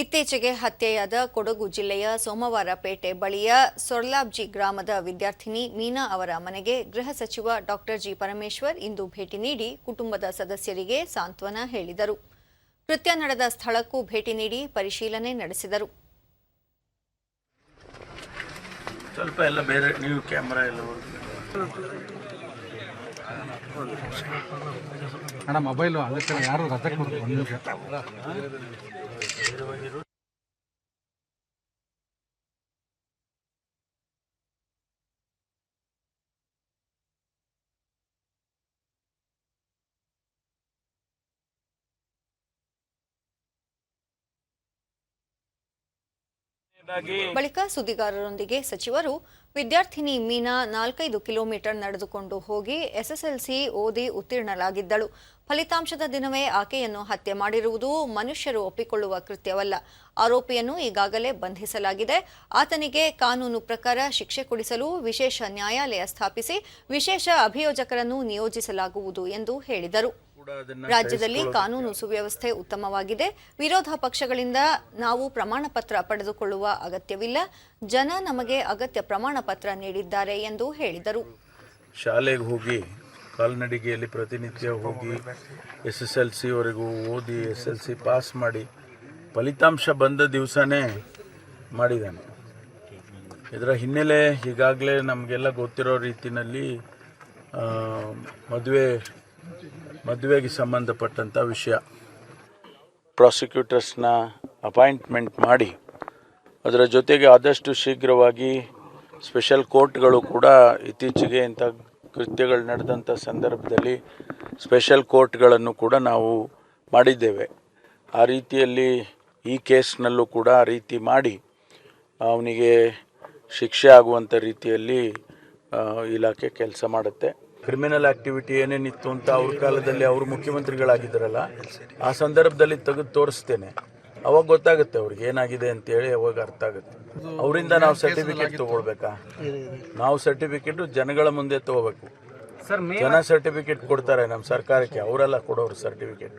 ಇತ್ತೀಚೆಗೆ ಹತ್ಯೆಯಾದ ಕೊಡಗು ಜಿಲ್ಲೆಯ ಸೋಮವಾರಪೇಟೆ ಬಳಿಯ ಸೊರ್ಲಾಬ್ಜಿ ಗ್ರಾಮದ ವಿದ್ಯಾರ್ಥಿನಿ ಮೀನಾ ಅವರ ಮನೆಗೆ ಗೃಹ ಸಚಿವ ಡಾಕ್ಟರ್ ಜಿ ಪರಮೇಶ್ವರ್ ಇಂದು ಭೇಟಿ ನೀಡಿ ಕುಟುಂಬದ ಸದಸ್ಯರಿಗೆ ಸಾಂತ್ವನ ಹೇಳಿದರು. ಕೃತ್ಯ ನಡೆದ ಸ್ಥಳಕ್ಕೂ ಭೇಟಿ ನೀಡಿ ಪರಿಶೀಲನೆ ನಡೆಸಿದರು. ಸ್ವಲ್ಪ ಎಲ್ಲ ಬೇರೆ ನೀವು ಕ್ಯಾಮ್ರಾ ಎಲ್ಲ ಅಣ್ಣ ಮೊಬೈಲು ಅದಕ್ಕೆ ಯಾರು ರಜೆ ಬಳಿಕ ಸುದ್ದಿಗಾರರೊಂದಿಗೆ ಸಚಿವರು, ವಿದ್ಯಾರ್ಥಿನಿ ಮೀನಾ ನಾಲ್ಕೈದು ಕಿಲೋಮೀಟರ್ ನಡೆದುಕೊಂಡು ಹೋಗಿ ಎಸ್ಎಸ್ಎಲ್ಸಿ ಓದಿ ಉತ್ತೀರ್ಣರಾಗಿದ್ದಳು ಫಲಿತಾಂಶದ ದಿನವೇ ಆಕೆಯನ್ನು ಹತ್ಯೆ ಮಾಡಿರುವುದು ಮನುಷ್ಯರು ಒಪ್ಪಿಕೊಳ್ಳುವ ಕೃತ್ಯವಲ್ಲ. ಆರೋಪಿಯನ್ನು ಈಗಾಗಲೇ ಬಂಧಿಸಲಾಗಿದೆ. ಆತನಿಗೆ ಕಾನೂನು ಪ್ರಕಾರ ಶಿಕ್ಷೆ ಕೊಡಿಸಲು ವಿಶೇಷ ನ್ಯಾಯಾಲಯ ಸ್ಥಾಪಿಸಿ, ವಿಶೇಷ ಅಭಿಯೋಜಕರನ್ನು ನಿಯೋಜಿಸಲಾಗುವುದು ಎಂದು ಹೇಳಿದರು. ರಾಜ್ಯದಲ್ಲಿ ಕಾನೂನು ಸುವ್ಯವಸ್ಥೆ ಉತ್ತಮವಾಗಿದೆ. ವಿರೋಧ ಪಕ್ಷಗಳಿಂದ ನಾವು ಪ್ರಮಾಣ ಪತ್ರ ಪಡೆದುಕೊಳ್ಳುವ ಅಗತ್ಯವಿಲ್ಲ. ಜನ ನಮಗೆ ಅಗತ್ಯ ಪ್ರಮಾಣ ಪತ್ರ ನೀಡಿದ್ದಾರೆ ಎಂದು ಹೇಳಿದರು. ಶಾಲೆಗೆ ಹೋಗಿ ಕಾಲ್ನಡಿಗೆಯಲ್ಲಿ ಪ್ರತಿನಿತ್ಯ ಹೋಗಿ ಎಸ್ ಎಸ್ ಎಲ್ ಸಿವರೆಗೂ ಓದಿ ಎಸ್ ಎಲ್ ಸಿ ಪಾಸ್ ಮಾಡಿ ಫಲಿತಾಂಶ ಬಂದ ದಿವಸನೇ ಮಾಡಿದ್ದಾನೆ. ಇದರ ಹಿನ್ನೆಲೆ ಈಗಾಗಲೇ ನಮಗೆಲ್ಲ ಗೊತ್ತಿರೋ ರೀತಿಯಲ್ಲಿ ಮದುವೆ ಮದುವೆಗೆ ಸಂಬಂಧಪಟ್ಟಂಥ ವಿಷಯ. ಪ್ರಾಸಿಕ್ಯೂಟರ್ಸ್ನ ಅಪಾಯಿಂಟ್ಮೆಂಟ್ ಮಾಡಿ ಅದರ ಜೊತೆಗೆ ಆದಷ್ಟು ಶೀಘ್ರವಾಗಿ ಸ್ಪೆಷಲ್ ಕೋರ್ಟ್ಗಳು ಕೂಡ ಇತ್ತೀಚೆಗೆ ಇಂಥ ಕೃತ್ಯಗಳು ನಡೆದಂಥ ಸಂದರ್ಭದಲ್ಲಿ ಸ್ಪೆಷಲ್ ಕೋರ್ಟ್ಗಳನ್ನು ಕೂಡ ನಾವು ಮಾಡಿದ್ದೇವೆ. ಆ ರೀತಿಯಲ್ಲಿ ಈ ಕೇಸ್ನಲ್ಲೂ ಕೂಡ ಆ ರೀತಿ ಮಾಡಿ ಅವನಿಗೆ ಶಿಕ್ಷೆ ಆಗುವಂಥ ರೀತಿಯಲ್ಲಿ ಇಲಾಖೆ ಕೆಲಸ ಮಾಡುತ್ತೆ. ಕ್ರಿಮಿನಲ್ ಆಕ್ಟಿವಿಟಿ ಏನೇನಿತ್ತು ಅಂತ ಅವ್ರ ಕಾಲದಲ್ಲಿ ಅವರು ಮುಖ್ಯಮಂತ್ರಿಗಳಾಗಿದ್ದಾರಲ್ಲ ಆ ಸಂದರ್ಭದಲ್ಲಿ ತೆಗೆದು ತೋರಿಸ್ತೇನೆ. ಅವಾಗ ಗೊತ್ತಾಗುತ್ತೆ ಅವ್ರಿಗೆ ಏನಾಗಿದೆ ಅಂತೇಳಿ ಅವಾಗ ಅರ್ಥ ಆಗುತ್ತೆ. ಅವರಿಂದ ನಾವು ಸರ್ಟಿಫಿಕೇಟ್ ತಗೊಳ್ಬೇಕಾ? ನಾವು ಸರ್ಟಿಫಿಕೇಟ್ ಜನಗಳ ಮುಂದೆ ತಗೋಬೇಕು. ಜನ ಸರ್ಟಿಫಿಕೇಟ್ ಕೊಡ್ತಾರೆ ನಮ್ಮ ಸರ್ಕಾರಕ್ಕೆ ಅವರೆಲ್ಲ ಕೊಡೋರು ಸರ್ಟಿಫಿಕೇಟ್